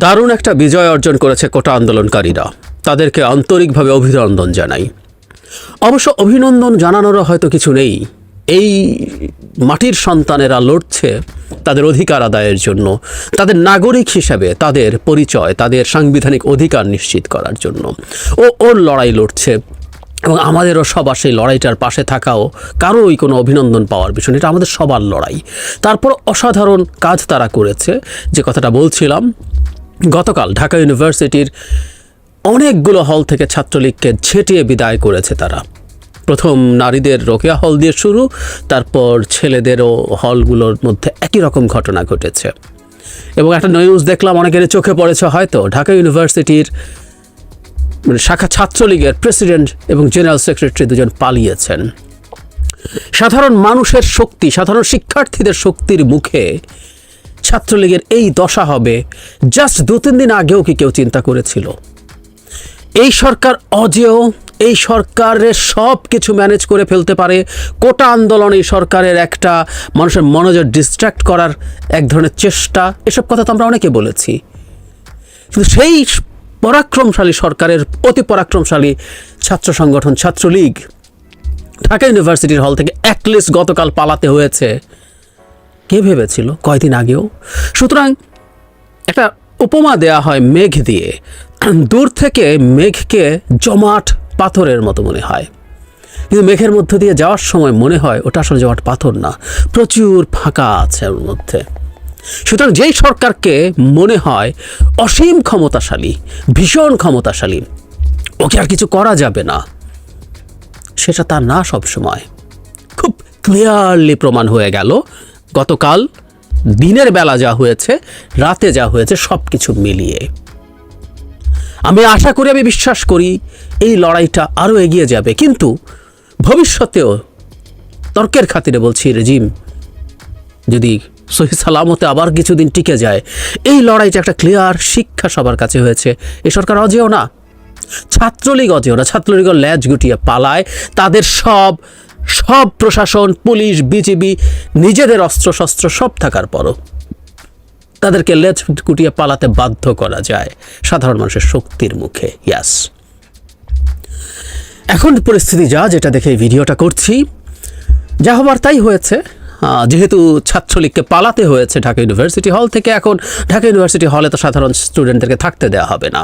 দারুণ একটা বিজয় অর্জন করেছে কোটা আন্দোলনকারীরা। তাদেরকে আন্তরিকভাবে অভিনন্দন জানাই। অবশ্য অভিনন্দন জানানোরও হয়তো কিছু নেই। এই মাটির সন্তানেরা লড়ছে তাদের অধিকার আদায়ের জন্য, তাদের নাগরিক হিসাবে তাদের পরিচয়, তাদের সাংবিধানিক অধিকার নিশ্চিত করার জন্য। ও ওর লড়াই লড়ছে এবং আমাদেরও সবার সেই লড়াইটার পাশে থাকাও কারোই কোনো অভিনন্দন পাওয়ার বিষয়। এটা আমাদের সবার লড়াই। তারপর অসাধারণ কাজ তারা করেছে। যে কথাটা বলছিলাম গতকাল ঢাকা ইউনিভার্সিটির অনেকগুলো হল থেকে ছাত্রলীগকে ছেটিয়ে বিদায় করেছে তারা। প্রথম নারীদের রোকেয়া হল দিয়ে শুরু, তারপর ছেলেদেরও হলগুলোর মধ্যে একই রকম ঘটনা ঘটেছে। এবং একটা নিউজ দেখলাম অনেকের চোখে পড়েছে হয়তো, ঢাকা ইউনিভার্সিটির মানে শাখা ছাত্রলীগের প্রেসিডেন্ট এবং জেনারেল সেক্রেটারি দুজন পালিয়েছেন। সাধারণ মানুষের শক্তি, সাধারণ শিক্ষার্থীদের শক্তির মুখে ছাত্রলীগের এই দশা হবে জাস্ট দু, তিন দিন আগেও কি কেউ চিন্তা করেছিল? এই সরকার অজেয়, এই সরকারের সব কিছু ম্যানেজ করে ফেলতে পারে, কোটা আন্দোলন এই সরকারের একটা মানুষের মনোযোগ ডিস্ট্র্যাক্ট করার এক ধরনের চেষ্টা, এসব কথা তো আমরা অনেকে বলেছি। কিন্তু সেই পরাক্রমশালী সরকারের অতি পরাক্রমশালী ছাত্র সংগঠন, ছাত্রলীগ, ঢাকা ইউনিভার্সিটির হল থেকে অ্যাটলিস্ট গতকাল পালাতে হয়েছে। কে ভেবেছিল কয়দিন আগেও? সুতরাং একটা উপমা দেয়া হয় মেঘ দিয়ে। দূর থেকে মেঘকে জমাট পাথরের মতো মনে হয়। কিন্তু মেঘের মধ্য দিয়ে যাওয়ার সময় মনে হয় ওটা আসলে জমাট পাথর না, প্রচুর ফাঁকা আছে ওর মধ্যে। সুতরাং যেই সরকারকে মনে হয় অসীম ক্ষমতাশালী, ভীষণ ক্ষমতাশালী, ওকে আর কিছু করা যাবে না, সেটা তা না সব সময় খুব ক্লিয়ারলি প্রমাণ হয়ে গেল গতকাল দিনের বেলা যা হয়েছে, রাতে যা হয়েছে সব কিছু মিলিয়ে। আমি আশা করি, আমি বিশ্বাস করি, এই লড়াইটা আরও এগিয়ে যাবে। কিন্তু ভবিষ্যতেও তর্কের খাতিরে বলছি, রেজিম, যদি সহি সালামতে আবার কিছুদিন টিকে যায়, এই লড়াইটা একটা ক্লিয়ার শিক্ষা সবার কাছে হয়েছে। এ সরকার অজেও না। ছাত্রলীগ অজেও না। ছাত্রলীগের ল্যাজ গুটিয়ে পালায়। তাদের সব সব প্রশাসন, পুলিশ, বিজিবি নিজেদের অস্ত্রশস্ত্র সব থাকার পরও তাদেরকে লেজ কুটিয়ে পালাতে বাধ্য করা যায় সাধারণ মানুষের শক্তির মুখে। ইয়াস। এখন পরিস্থিতি যা, যেটা দেখে ভিডিওটা করছি, যা হবার তাই হয়েছে। যেহেতু ছাত্রলীগকে পালাতে হয়েছে ঢাকা ইউনিভার্সিটি হল থেকে, এখন ঢাকা ইউনিভার্সিটি হলে তো সাধারণ স্টুডেন্টদেরকে থাকতে দেওয়া হবে না।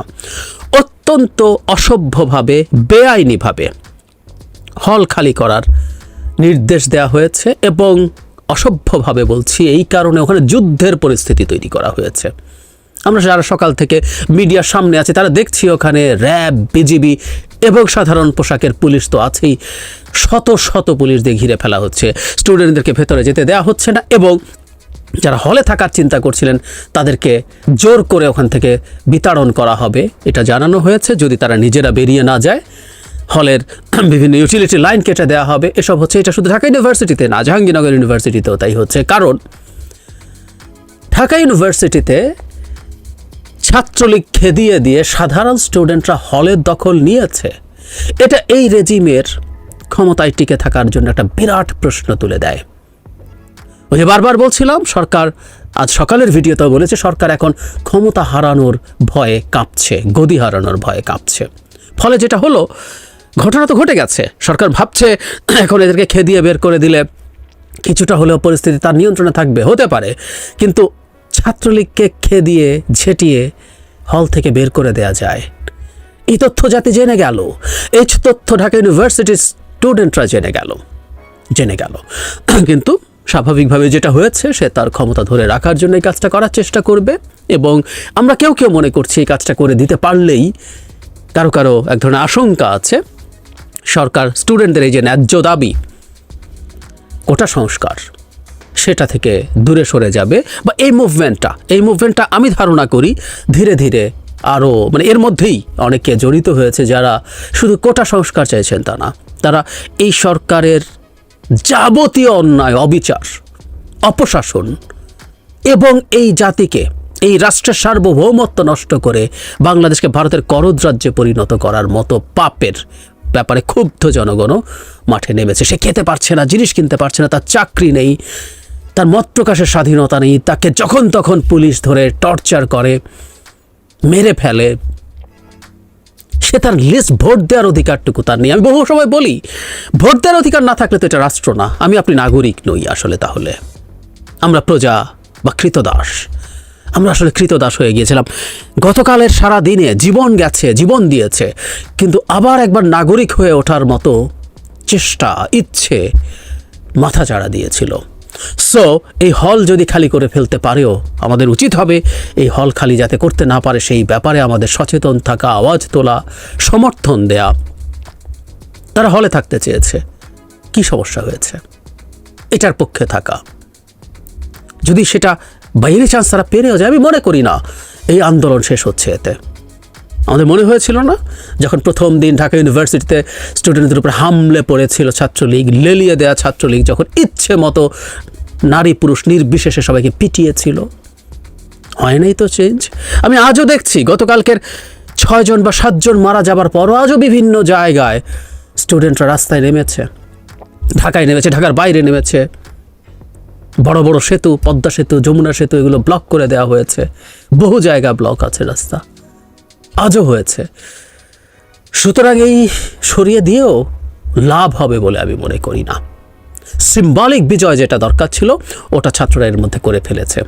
অত্যন্ত অসভ্যভাবে, বেআইনিভাবে হল খালি করার নির্দেশ দেওয়া হয়েছে এবং অসভ্যভাবে বলছি, এই কারণে ওখানে যুদ্ধের পরিস্থিতি তৈরি করা হয়েছে। আমরা যারা সকাল থেকে মিডিয়ার সামনে আছি, তারা দেখছি ওখানে র্যাব, বিজিবি এবং সাধারণ পোশাকের পুলিশ তো আছেই। শত শত পুলিশ দিয়ে ঘিরে ফেলা হচ্ছে। স্টুডেন্টদেরকে ভেতরে যেতে দেওয়া হচ্ছে না এবং যারা হলে থাকার চিন্তা করছিলেন, তাদেরকে জোর করে ওখান থেকে বিতাড়ন করা হবে। এটা জানানো হয়েছে। যদি তারা নিজেরা বেরিয়ে না যায় হলের বিভিন্ন ইউটিলিটি লাইন কেটে দেওয়া হবে। এসব হচ্ছে, এটা শুধু ঢাকা ইউনিভার্সিটিতে না, জাহাঙ্গীরনগর ইউনিভার্সিটিতেও তাই হচ্ছে। কারণ, ঢাকা ইউনিভার্সিটিতে ছাত্রলীগ খেদিয়ে দিয়ে সাধারণ স্টুডেন্টরা হলের দখল নিয়েছে। এটা এই রেজিমের ক্ষমতায় টিকে থাকার জন্য একটা বিরাট প্রশ্ন তুলে দেয়। ওই বারবার বলছিলাম, সরকার আজ সকালের ভিডিওতেও বলেছে, সরকার এখন ক্ষমতা হারানোর ভয়ে কাঁপছে, গদি হারানোর ভয়ে কাঁপছে। ফলে যেটা হলো ঘটনা তো ঘটে গেছে। সরকার ভাবছে, এখন এদেরকে খেদিয়ে বের করে দিলে কিছুটা হলেও পরিস্থিতি তার নিয়ন্ত্রণে থাকবে, হতে পারে। কিন্তু ছাত্রলীগকে খেদিয়ে, ঝেটিয়ে হল থেকে বের করে দেয়া যায়। এই তথ্য যাতে জেনে গেল। এই তথ্য ঢাকা ইউনিভার্সিটির স্টুডেন্টরা জেনে গেল। জেনে গেল। কিন্তু স্বাভাবিকভাবে যেটা হয়েছে, সে তার ক্ষমতা ধরে রাখার জন্য এই কাজটা করার চেষ্টা করবে এবং আমরা কেউ কেউ মনে করছি এই কাজটা করে দিতে পারলেই কারও কারও এক ধরনের আশঙ্কা আছে। সরকার স্টুডেন্টদের এই যে ন্যায্য দাবি কোটা সংস্কার। সেটা থেকে দূরে সরে যাবে বা এই মুভমেন্টটা এই মুভমেন্টটা আমি ধারণা করি ধীরে ধীরে আরও মানে এর মধ্যেই অনেকে জড়িত হয়েছে যারা শুধু কোটা সংস্কার চাইছেন তা না, তারা এই সরকারের যাবতীয় অন্যায়, অবিচার, অপশাসন এবং এই জাতিকে, এই রাষ্ট্রের সার্বভৌমত্ব নষ্ট করে বাংলাদেশকে ভারতের করদ রাজ্যে পরিণত করার মতো পাপের ব্যাপারে ক্ষুব্ধ জনগণও মাঠে নেমেছে। সে খেতে পারছে না, জিনিস কিনতে পারছে না, তার চাকরি নেই, তার মত প্রকাশের স্বাধীনতা নেই, তাকে যখন তখন পুলিশ ধরে টর্চার করে, মেরে ফেলে। সে তার লিস্ট ভোট দেওয়ার অধিকারটুকু তার নেই। আমি বহু সময় বলি, ভোট দেওয়ার অধিকার না থাকলে তো এটা রাষ্ট্র না। আমি আপনি নাগরিক নই আসলে তাহলে। আমরা প্রজা বা কৃতদাস। আমরা আসলে কৃতদাস হয়ে গিয়েছিলাম। গতকালের সারা দিনে জীবন গেছে, জীবন দিয়েছে, কিন্তু আবার একবার নাগরিক হয়ে ওঠার মতো চেষ্টা, ইচ্ছে মাথা চাড়া দিয়েছিল। সো এই হল যদি খালি করে ফেলতে পারেও আমাদের উচিত হবে এই হল খালি যাতে করতে না পারে সেই ব্যাপারে আমাদের সচেতন থাকা, আওয়াজ তোলা, সমর্থন দেয়া। তারা হলে থাকতে চেয়েছে। কি সমস্যা হয়েছে? এটার পক্ষে থাকা। যদি সেটা বাইরে চান্স তারা পেরেও যায় আমি মনে করি না। এই আন্দোলন শেষ হচ্ছে এতে। আমাদের মনে হয়েছিল না? যখন প্রথম দিন ঢাকা ইউনিভার্সিটিতে স্টুডেন্টদের উপর হামলে পড়েছিল ছাত্রলীগ, লেলিয়ে দেওয়া ছাত্রলীগ, যখন ইচ্ছে মতো নারী পুরুষ নির্বিশেষে সবাইকে পিটিয়েছিল। হয় নাই তো চেঞ্জ আমি আজও দেখছি, গতকালকের ছয়জন বা সাতজন মারা যাবার পরও আজও বিভিন্ন জায়গায় স্টুডেন্টরা রাস্তায় নেমেছে। ঢাকায় নেমেছে, ঢাকার বাইরে নেমেছে। বড় বড় সেতু, পদ্মা সেতু, যমুনা সেতু এগুলো ব্লক করে দেওয়া হয়েছে। বহু জায়গা ব্লক আছে রাস্তা। আজও হয়েছে। সুতরাং এই সরিয়ে দিয়েও লাভ হবে বলে আমি মনে করি না। সিম্বলিক বিজয় যেটা দরকার ছিল, ওটা ছাত্ররা এর মধ্যে করে ফেলেছে।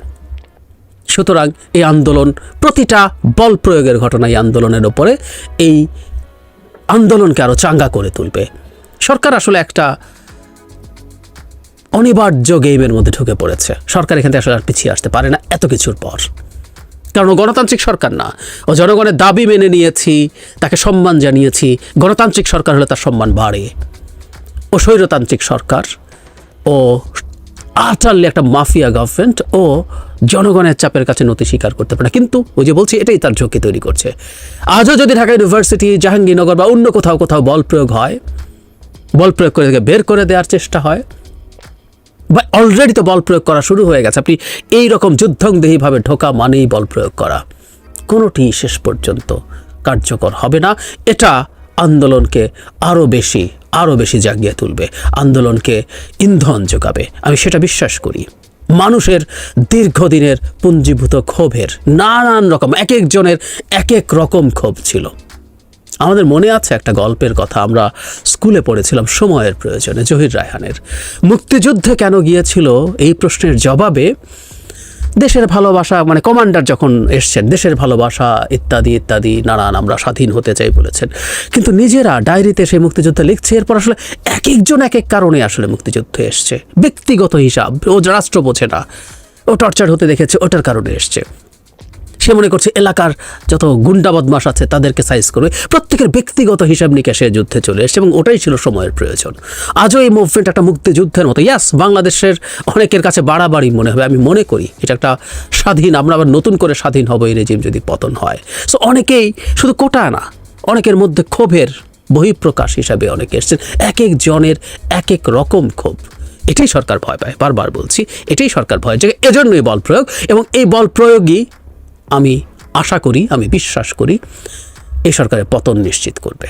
সুতরাং এই আন্দোলন, প্রতিটা বল প্রয়োগের ঘটনা এই আন্দোলনের ওপরে এই আন্দোলনকে আরও চাঙ্গা করে তুলবে। সরকার আসলে একটা অনিবার্য গেমের মধ্যে ঢুকে পড়েছে। সরকার এখান থেকে আসলে আর পিছিয়ে আসতে পারে না এত কিছুর পর। কারণ ও গণতান্ত্রিক সরকার না। ও জনগণের দাবি মেনে নিয়েছি, তাকে সম্মান জানিয়েছি। গণতান্ত্রিক সরকার হলে তার সম্মান বাড়ে। ও স্বৈরতান্ত্রিক সরকার। ও আটারলি একটা মাফিয়া গভর্নমেন্ট ও জনগণের চাপের কাছে নতি স্বীকার করতে পারে কিন্তু ওই যে বলছি, এটাই তার ঝুঁকি তৈরি করছে। আজও যদি ঢাকা ইউনিভার্সিটি জাহাঙ্গীরনগর বা অন্য কোথাও কোথাও বল প্রয়োগ হয়, বল প্রয়োগ করে বের করে দেওয়ার চেষ্টা হয় বা অলরেডি তো বল প্রয়োগ করা শুরু হয়ে গেছে। আপনি এই রকম যুদ্ধংদেহীভাবে ঢোকা মানেই বল প্রয়োগ করা। কোনোটি শেষ পর্যন্ত কার্যকর হবে না। এটা আন্দোলনকে আরও বেশি আরও বেশি জাগিয়ে তুলবে। আন্দোলনকে ইন্ধন যোগাবে। আমি সেটা বিশ্বাস করি। মানুষের দীর্ঘদিনের পুঞ্জীভূত ক্ষোভের নানান রকম, এক একজনের এক এক রকম ক্ষোভ ছিল। আমাদের মনে আছে একটা গল্পের কথা, আমরা স্কুলে পড়েছিলাম সময়ের প্রয়োজনে, জহির রায়হানের। মুক্তিযুদ্ধে কেন গিয়েছিল? এই প্রশ্নের জবাবে দেশের ভালোবাসা মানে কমান্ডার যখন এসছেন, দেশের ভালোবাসা, ইত্যাদি ইত্যাদি, নানান আমরা স্বাধীন হতে চাই বলেছেন। কিন্তু নিজেরা ডায়েরিতে সেই মুক্তিযুদ্ধ লিখছে, এরপর আসলে এক একজন এক এক কারণে আসলে মুক্তিযুদ্ধে এসছে। ব্যক্তিগত হিসাব, ও রাষ্ট্র বোঝে না। ও টর্চার হতে দেখেছে, ওটার কারণে এসছে। সে মনে করছে এলাকার যত গুন্ডা বদমাস আছে তাদেরকে সাইজ করবে। প্রত্যেকের ব্যক্তিগত হিসাব নিকাশে যুদ্ধে চলে এসছে এবং ওটাই ছিল সময়ের প্রয়োজন। আজও এই মুভমেন্ট একটা মুক্তিযুদ্ধের মতো। ইয়াস বাংলাদেশের অনেকের কাছে বাড়াবাড়ি মনে হবে। আমি মনে করি এটা একটা স্বাধীন, আমরা আবার নতুন করে স্বাধীন হব এই রেজিম যদি পতন হয়। সো অনেকেই শুধু কোটা না, অনেকের মধ্যে ক্ষোভের বহিঃপ্রকাশ হিসাবে অনেকে এসছেন। এক এক জনের এক এক রকম ক্ষোভ। এটাই সরকার ভয় পায়। বারবার বলছি, এটাই সরকার ভয় যে এজন্যই বল প্রয়োগ এবং এই বল প্রয়োগই আমি আশা করি আমি বিশ্বাস করি এই সরকারের পতন নিশ্চিত করবে।